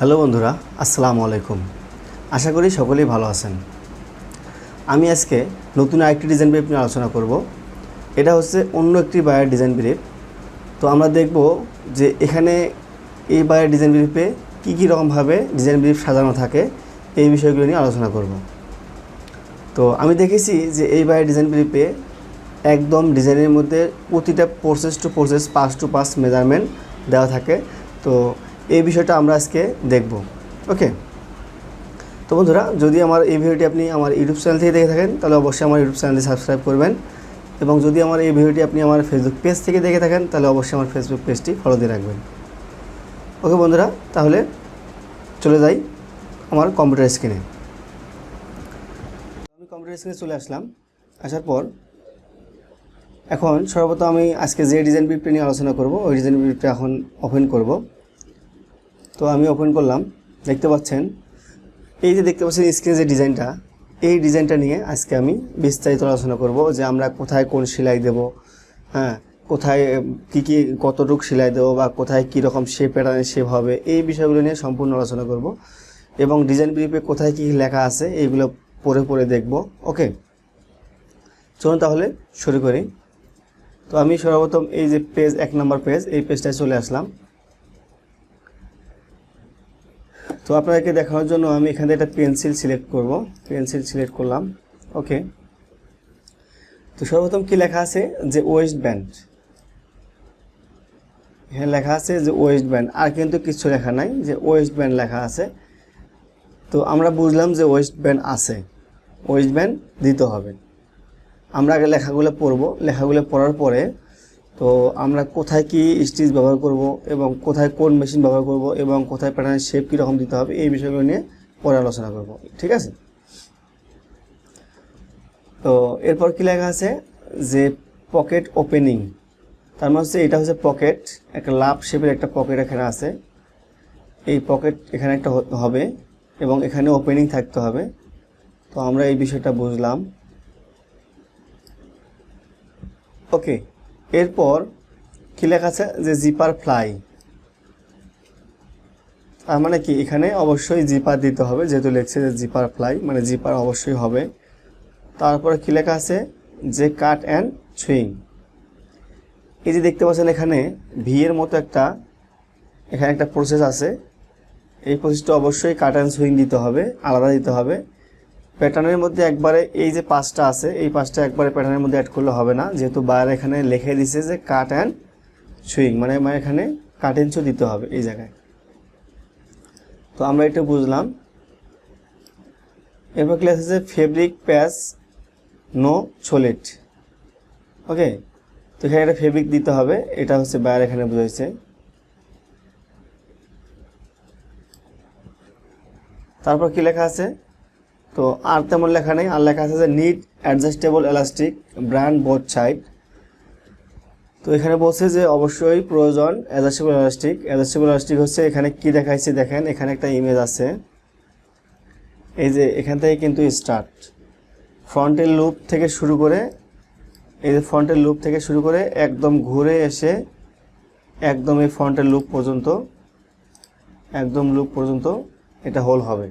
Hello বন্ধুরা, আসসালামু আলাইকুম। আশা করি সকলেই ভালো আছেন। আমি আজকে নতুন আরেকটি ডিজাইন ব্রিফ নিয়ে আলোচনা করব। এটা হচ্ছে অন্য একটি বায়ার ডিজাইন ব্রিফ তো আমরা দেখব যে এখানে এই বায়ের ডিজাইন ব্রিফে কী কী রকমভাবে ডিজাইন ব্রিফ সাজানো থাকে, এই বিষয়গুলো নিয়ে আলোচনা করব। তো আমি দেখেছি যে এই বায়ের ডিজাইন ব্রিফে একদম ডিজাইনের মধ্যে প্রতিটা process to process pass to pass measurement দেওয়া থাকে। তো এই বিষয়টা আমরা আজকে দেখব। ওকে? তো বন্ধুরা, যদি আমার এই ভিডিওটি আপনি আমার ইউটিউব চ্যানেল থেকে দেখে থাকেন, তাহলে অবশ্যই আমার ইউটিউব চ্যানেলটি সাবস্ক্রাইব করবেন। এবং যদি আমার এই ভিডিওটি আপনি আমার ফেসবুক পেজ থেকে দেখে থাকেন, তাহলে অবশ্যই আমার ফেসবুক পেজটি ফলো দিয়ে রাখবেন। ওকে বন্ধুরা, তাহলে চলে যাই আমার কম্পিউটার স্ক্রিনে আমি কম্পিউটার স্ক্রিনে চলে আসলাম। আসার পর এখন সর্বপ্রথম আমি আজকে যে ডিজাইন ব্রিফটা নিয়ে আলোচনা করব, ওই ডিজাইন ব্রিফটা এখন ওপেন করব। তো আমি ওপেন করলাম, দেখতে পাচ্ছেন। এই যে দেখতে পাচ্ছেন স্ক্রিনে যে ডিজাইনটা, এই ডিজাইনটা নিয়ে আজকে আমি বিস্তারিত আলোচনা করব যে আমরা কোথায় কোন সেলাই দেব হ্যাঁ কোথায় কি কি, কতটুক সেলাই দেবো বা কোথায় কী রকম শেপ প্যাটার্নের শেপ হবে, এই বিষয়গুলো নিয়ে সম্পূর্ণ আলোচনা করব এবং ডিজাইন ব্রিফে কোথায় কী লেখা আছে এইগুলো পরে পরে দেখব, ওকে? চলুন তাহলে শুরু করি। তো আমি সর্বপ্রথম এই যে পেজ এক নম্বর পেজ এই পেজটায় চলে আসলাম। তো আপনাদেরকে দেখানোর জন্য আমি এখান থেকে একটা পেন্সিল সিলেক্ট করব। পেন্সিল সিলেক্ট করলাম। ওকে। তো সর্বপ্রথম কি লেখা আছে? যে ওয়েস্ট ব্যান্ড। এখানে লেখা আছে যে ওয়েস্ট ব্যান্ড। আর কিন্তু কিছু লেখা নাই যে ওয়েস্ট ব্যান্ড লেখা আছে। তো আমরা বুঝলাম যে ওয়েস্ট ব্যান্ড আছে। ওয়েস্ট ব্যান্ড দিতে হবে। আমরা আগে লেখাগুলো পড়ব। লেখাগুলো পড়ার পরে তো আমরা কোথায় কি স্টিচ ব্যবহার করব এবং কোথায় কোন মেশিন ব্যবহার করব এবং কোথায় প্যাটার্নের শেপ কীরকম দিতে হবে, এই বিষয়গুলো নিয়ে পরে আলোচনা করব, ঠিক আছে? তো এরপর কি লেখা আছে? যে পকেট ওপেনিং তার মানে হচ্ছে এটা হচ্ছে পকেট একটা লাভ শেপের একটা পকেট এখানে আছে। এই পকেট এখানে একটা হবে এবং এখানে ওপেনিং থাকতে হবে। তো আমরা এই বিষয়টা বুঝলাম। ওকে এরপর কি লেখা আছে? যে জিপার ফ্লাই তার মানে কি? এখানে অবশ্যই জিপার দিতে হবে, যেহেতু লেখছে যে জিপার ফ্লাই মানে জিপার অবশ্যই হবে। তারপরে কি লেখা আছে? যে কাট অ্যান্ড সুইং এই যে দেখতে পাচ্ছেন এখানে ভি এর মতো একটা, এখানে একটা প্রসেস আছে। এই প্রসেসটা অবশ্যই কাট অ্যান্ড সুইং দিতে হবে, আলাদা দিতে হবে। প্যাটার্নের মধ্যে একবারে এই যে পাঁচটা আছে, এই পাঁচটা একবারে প্যাটার্নের মধ্যে অ্যাড করলে হবে না। যেহেতু বাইরে এখানে লিখে দিছে যে কাট অ্যান্ড সুইং মানে মানে এখানে কাট ইঞ্চও দিতে হবে এই জায়গায়। তো আমরা এটা বুঝলাম। এরপর ক্লাস আছে ফেব্রিক প্যাচ নো ছোলেট ওকে তো এখানে একটা ফেব্রিক দিতে হবে, এটা হচ্ছে বাইরে এখানে বোঝাইছে। তারপর কি লেখা আছে? তো আর তেমন লেখা নেই। আর লেখা আছে যে knit adjustable elastic band both side তো এখানে বলছে যে অবশ্যই প্রয়োজন অ্যাডজাস্টেবল এলাস্টিক অ্যাডজাস্টেবল এলাস্টিক হচ্ছে এখানে কি দেখাইছে দেখেন, এখানে একটা ইমেজ আছে। এই যে এখান থেকে কিন্তু স্টার্ট ফ্রন্টের লুপ থেকে শুরু করে, এই যে ফ্রন্টের লুপ থেকে শুরু করে একদম ঘুরে এসে একদম এই ফ্রন্টের লুপ পর্যন্ত, একদম লুপ পর্যন্ত এটা হোল হবে।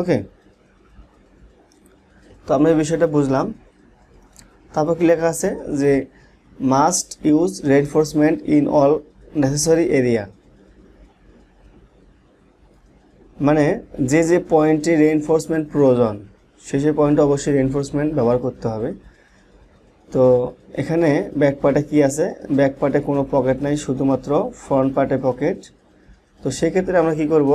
ওকে তো আমরা এই বিষয়টা বুঝলাম। তারপর কি লেখা আছে যে must use reinforcement in all necessary area মানে যে যে পয়েন্টে রেনফোর্সমেন্ট প্রয়োজন, সে সেই পয়েন্টে অবশ্যই রেনফোর্সমেন্ট ব্যবহার করতে হবে। তো এখানে ব্যাক পার্টে কি আছে? ব্যাক পার্টে কোনো পকেট নাই, শুধুমাত্র ফ্রন্ট পার্টে পকেট তো সেক্ষেত্রে আমরা কি করব?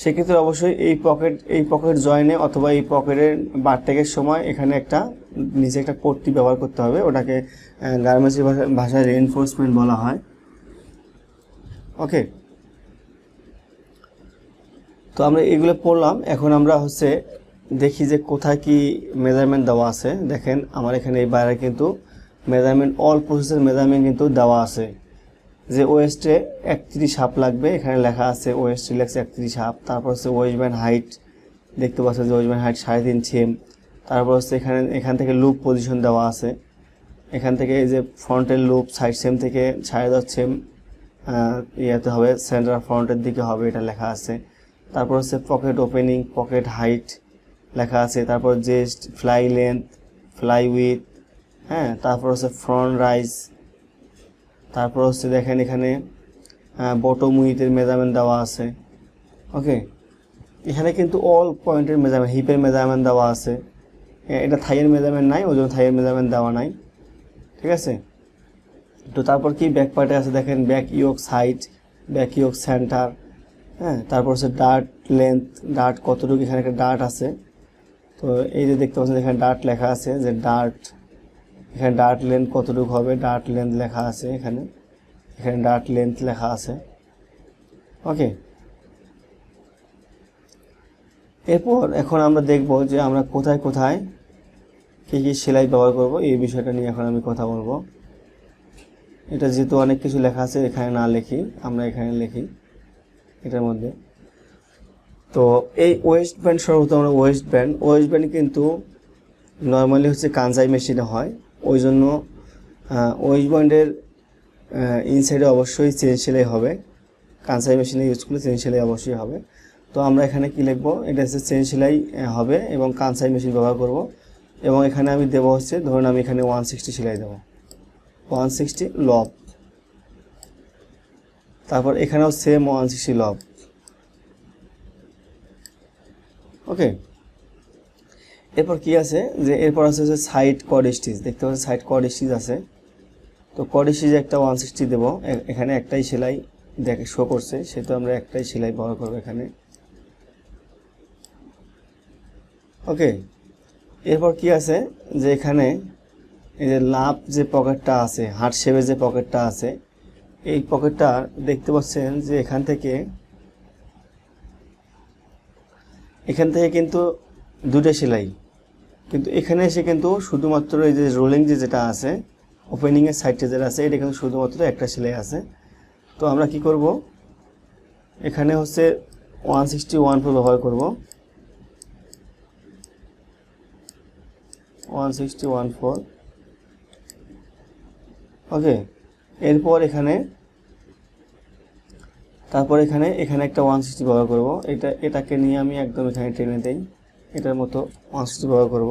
সেক্ষেত্রে অবশ্যই এই পকেট এই পকেট জয়েনে অথবা এই পকেটের বারটেকের সময় এখানে একটা নিচে একটা পট্টি ব্যবহার করতে হবে। ওটাকে গার্মেন্টসের ভাষায় রেনফোর্সমেন্ট বলা হয়। ওকে তো আমরা এগুলো পড়লাম। এখন আমরা হচ্ছে দেখি যে কোথায় কি মেজারমেন্ট দেওয়া আছে। দেখেন, আমার এখানে এই বাইরে কিন্তু মেজারমেন্ট অল প্রসেসের মেজারমেন্ট কিন্তু দেওয়া আছে। যে ওয়েস্টে একত্রিশ হাফ লাগবে, এখানে লেখা আছে ওয়েস্ট রিল্যাক্স একত্রিশ হাফ, তারপর হচ্ছে ওয়েস্টম্যান হাইট দেখতে পাচ্ছেন যে ওয়েস্টম্যান হাইট সাড়ে তিন সেম তারপর হচ্ছে এখানে, এখান থেকে লুপ পজিশন দেওয়া আছে, এখান থেকে এই যে ফ্রন্টের লুপ সাইড সেম থেকে সাড়ে দশ সেম ইয়েতে হবে সেন্টার ফ্রন্টের দিকে হবে, এটা লেখা আছে, তারপর হচ্ছে পকেট ওপেনিং পকেট হাইট লেখা আছে, তারপর just fly length fly width হ্যাঁ তারপর হচ্ছে ফ্রন্ট রাইজ তারপর হচ্ছে দেখেন এখানে বটম উইথের মেজারমেন্ট দেওয়া আছে। ওকে এখানে কিন্তু অল পয়েন্টের মেজারমেন্ট হিপের মেজারমেন্ট দেওয়া আছে। এটা থাইয়ের মেজারমেন্ট নাই, ওই জন্য থাইয়ের মেজারমেন্ট দেওয়া নাই। ঠিক আছে? তো তারপর কি ব্যাক পার্টে আছে দেখেন back yoke side back yoke centre হ্যাঁ? তারপর হচ্ছে ডার্ট লেন্থ ডার্ট কতটুকু, এখানে একটা ডার্ট আছে। তো এই যে দেখতে পাচ্ছেন, এখানে ডার্ট লেখা আছে যে ডার্ট এখানে ডার্ট লেন্থ কতটুকু হবে? ডার্ট লেন্থ লেখা আছে এখানে। এখানে ডার্ট লেন্থ লেখা আছে। ওকে এরপর এখন আমরা দেখব যে আমরা কোথায় কোথায় কী কী সেলাই ব্যবহার করব। এই বিষয়টা নিয়ে এখন আমি কথা বলব। এটা যেহেতু অনেক কিছু লেখা আছে, এখানে না লিখি, আমরা এখানে লিখি এটার মধ্যে। তো এই ওয়েস্ট ব্যান্ড সর্বপ্রথম আমরা ওয়েস্ট ব্যান্ড ওয়েস্ট ব্যান্ড কিন্তু নর্মালি হচ্ছে কানসাই মেশিনে হয়। ওই জন্য ওয়েস্ট ব্যান্ডের ইনসাইডে অবশ্যই চেন সেলাই হবে। কানসাই মেশিনে ইউজ করলে চেন সেলাই অবশ্যই হবে। তো আমরা এখানে কি লিখব? এটা হচ্ছে চেন সেলাই হবে এবং কানসাই মেশিন ব্যবহার করব। এবং এখানে আমি দেবো হচ্ছে, ধরুন আমি এখানে ওয়ান সিক্সটি সেলাই দেবো। ওয়ান সিক্সটি লব তারপর এখানেও সেম ওয়ান সিক্সটি লব ওকে এরপর কি আছে? যে এরপর আছে হচ্ছে সাইড কড দেখতে পাচ্ছেন সাইড কড আছে। তো কড একটা ওয়ান সিক্সটি দেবো। এখানে একটাই সেলাই দেখে শো করছে। সেহেতু আমরা একটাই সেলাই ব্যবহার করব এখানে। ওকে। এরপর কি আছে? যে এখানে এই যে লাভ যে পকেটটা আছে হার্ট শেপের যে পকেটটা আছে, এই পকেটটা দেখতে পাচ্ছেন যে এখান থেকে এখান থেকে কিন্তু দুটো সেলাই। কিন্তু এখানে এসে কিন্তু শুধুমাত্র এই যে রোলিং যে যেটা আছে ওপেনিংয়ের সাইডটা যেটা আছে, এটা কিন্তু শুধুমাত্র একটা সেলাই আছে। তো আমরা কি করব? এখানে হচ্ছে ওয়ান সিক্সটি ওয়ান ফোর ব্যবহার করব। One sixty one four okay, এরপর এখানে, তারপর এখানে এখানে একটা ওয়ান সিক্সটি ব্যবহার করব। এটা, এটাকে নিয়ে আমি একদম এখানে টেনে দেই। এটার মতো সিক্সটি ব্যবহার করব।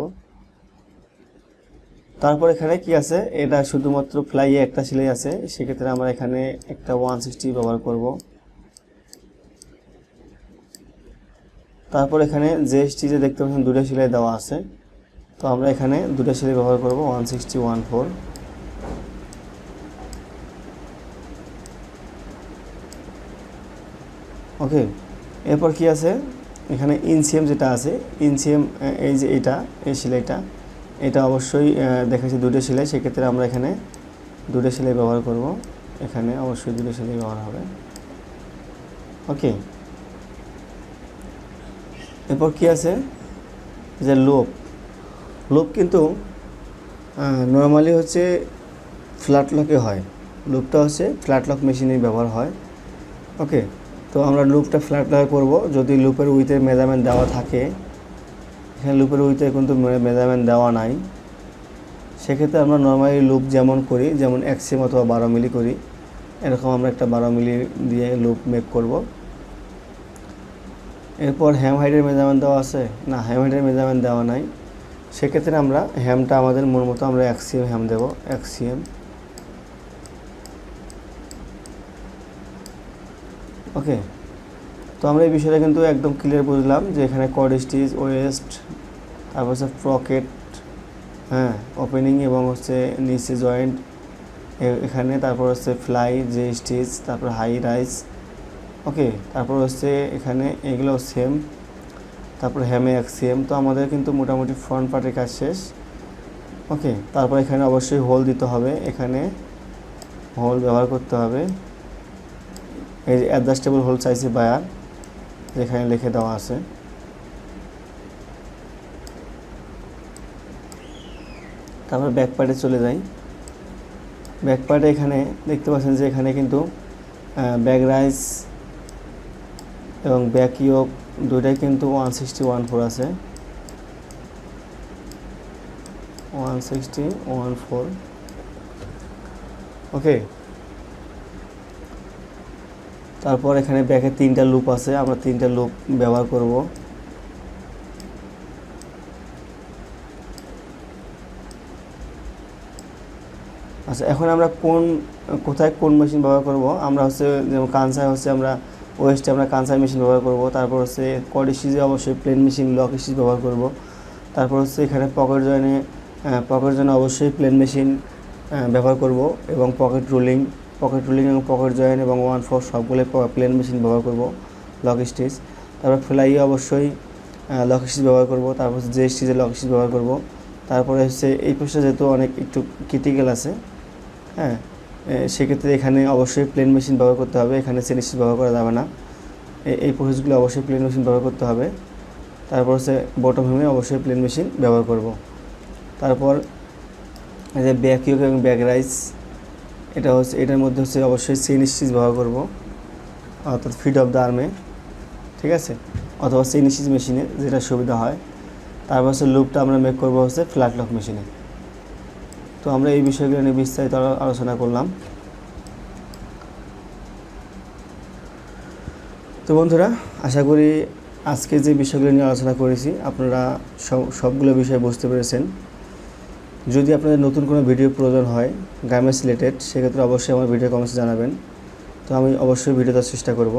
তারপর এখানে কি আছে? এটা শুধুমাত্র ফ্লাইয়ে একটা সেলাই আছে। সেক্ষেত্রে আমরা এখানে একটা ওয়ান সিক্সটি ব্যবহার করব। তারপর এখানে যে স্টিচে দেখতে পাচ্ছেন, দুটো সেলাই দেওয়া আছে। তো আমরা এখানে দুটো সেলাই ব্যবহার করব one sixty one four okay এরপর কি আছে? এখানে ইনসিএম যেটা আছে, ইনসিএম এই যে এটা, এই সেলাইটা, এটা অবশ্যই দেখা যাচ্ছে দুটো সেলাই, সেক্ষেত্রে আমরা এখানে দুটো সেলাই ব্যবহার করব। এখানে অবশ্যই দুটো সেলাই ব্যবহার হবে। ওকে এরপর কি আছে? যে লোপ। লোপ কিন্তু নর্মালি হচ্ছে ফ্ল্যাট লকে হয়। লোপটা হচ্ছে ফ্ল্যাট লক মেশিনে ব্যবহার হয়। ওকে তো আমরা লুপটা ফ্ল্যাট লক করব। যদি লুপের উইথের মেজারমেন্ট দেওয়া থাকে, এখানে লুপের উইথে কিন্তু মেজারমেন্ট দেওয়া নাই। সেক্ষেত্রে আমরা নর্মালি লুপ যেমন করি, যেমন এক্সিম অথবা বারো মিলি করি, এরকম আমরা একটা বারো মিলি দিয়ে লুপ মেক করব। এরপর হ্যাম হাইটের মেজারমেন্ট দেওয়া আছে? না হ্যাম হাইটের মেজারমেন্ট দেওয়া নাই। সেক্ষেত্রে আমরা হ্যামটা আমাদের মন মতো আমরা এক্সিএম হ্যাম দেবো এক্সিএম ওকে তো আমরা এই বিষয়টা কিন্তু একদম ক্লিয়ার বুঝলাম যে এখানে কড স্টিচ ওয়েস্ট তারপর হচ্ছে প্রকেট হ্যাঁ ওপেনিং এবং হচ্ছে নিচে জয়েন্ট এখানে তারপর হচ্ছে ফ্লাই যে স্টিচ তারপর হাই রাইস ওকে তারপর হচ্ছে এখানে এগুলো সেম তারপর হ্যামে এক সেম তো আমাদের কিন্তু মোটামুটি ফ্রন্ট পার্টের কাজ শেষ ওকে তারপর এখানে অবশ্যই হোল দিতে হবে, এখানে হোল ব্যবহার করতে হবে। এই যে অ্যাডজাস্টেবল হোল চাইছে বায়ার, যেখানে লিখে দেওয়া আছে। তারপর ব্যাক পার্টে চলে যাই। ব্যাক পার্টে এখানে দেখতে পাচ্ছেন যে এখানে কিন্তু ব্যাক রাইস এবং ব্যাক ইয়োক দুইটাই কিন্তু ওয়ান সিক্সটি ওয়ান ফোর আছে। One sixty one four okay তারপর এখানে ব্যাকে তিনটা লুপ আছে, আমরা তিনটা লুপ ব্যবহার করব। আচ্ছা এখন আমরা কোন, কোথায় কোন মেশিন ব্যবহার করব? আমরা হচ্ছে, যেমন কানসায় হচ্ছে, আমরা ওয়েস্টে আমরা কানসাই মেশিন ব্যবহার করব। তারপর হচ্ছে কড স্টিচে অবশ্যই প্লেন মেশিন লক স্টিচ ব্যবহার করব। তারপর হচ্ছে এখানে পকেট জয়েনে পকেট জয়েনে অবশ্যই প্লেন মেশিন ব্যবহার করব এবং পকেট রুলিং পকেট রুলিং এবং পকেট জয়েন এবং ওয়ান ফোর সবগুলো প্লেন মেশিন ব্যবহার করব, লক স্টিচ। তারপর ফ্লাইয়ে অবশ্যই লক স্টিচ ব্যবহার করব, তারপর হচ্ছে যে স্টিচে লক স্টিচ ব্যবহার করব। তারপরে হচ্ছে এই পোস্টটা যেহেতু অনেক একটু ক্রিটিক্যাল আছে হ্যাঁ সেক্ষেত্রে এখানে অবশ্যই প্লেন মেশিন ব্যবহার করতে হবে, এখানে চেন স্টিচ ব্যবহার করা যাবে না। এই প্রসেসগুলো অবশ্যই প্লেন মেশিন ব্যবহার করতে হবে। তারপর হচ্ছে বটম হেমে অবশ্যই প্লেন মেশিন ব্যবহার করব। তারপর যে ব্যাক ইউক এবং ব্যাক রাইস এটা হচ্ছে, এটার মধ্যে হচ্ছে অবশ্যই চেন স্টিচ ব্যবহার করব, অর্থাৎ ফিট অফ দ্য আর্মে ঠিক আছে? অথবা চেন স্টিচ মেশিনে যেটা সুবিধা হয়। তারপর হচ্ছে লুপটা আমরা মেক করব হচ্ছে ফ্ল্যাট লক মেশিনে তো আমরা এই বিষয়গুলো নিয়ে বিস্তারিত আলোচনা করলাম। তো বন্ধুরা, আশা করি আজকে যে বিষয়গুলো নিয়ে আলোচনা করেছি, আপনারা সব, সবগুলো বিষয় বুঝতে পেরেছেন। যদি আপনাদের নতুন কোনো ভিডিও প্রয়োজন হয় গার্মেন্টস রিলেটেড সেক্ষেত্রে অবশ্যই আমার ভিডিও কমেন্টসে জানাবেন। তো আমি অবশ্যই ভিডিও দেওয়ার চেষ্টা করব।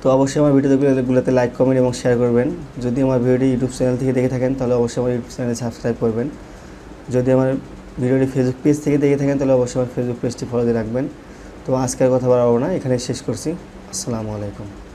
তো অবশ্যই আমার ভিডিওগুলোতে লাইক কমেন্ট এবং শেয়ার করবেন। যদি আমার ভিডিওটি ইউটিউব চ্যানেল থেকে দেখে থাকেন, তাহলে অবশ্যই আমার ইউটিউব চ্যানেলে সাবস্ক্রাইব করবেন। যদি আমার ভিডিওটি ফেসবুক পেজ থেকে দেখে থাকেন, তাহলে অবশ্যই আমার ফেসবুক পেজটি ফলো দিয়ে রাখবেন। তো আজকের কথা বাড়াবো না এখানে শেষ করছি। আসসালামু আলাইকুম।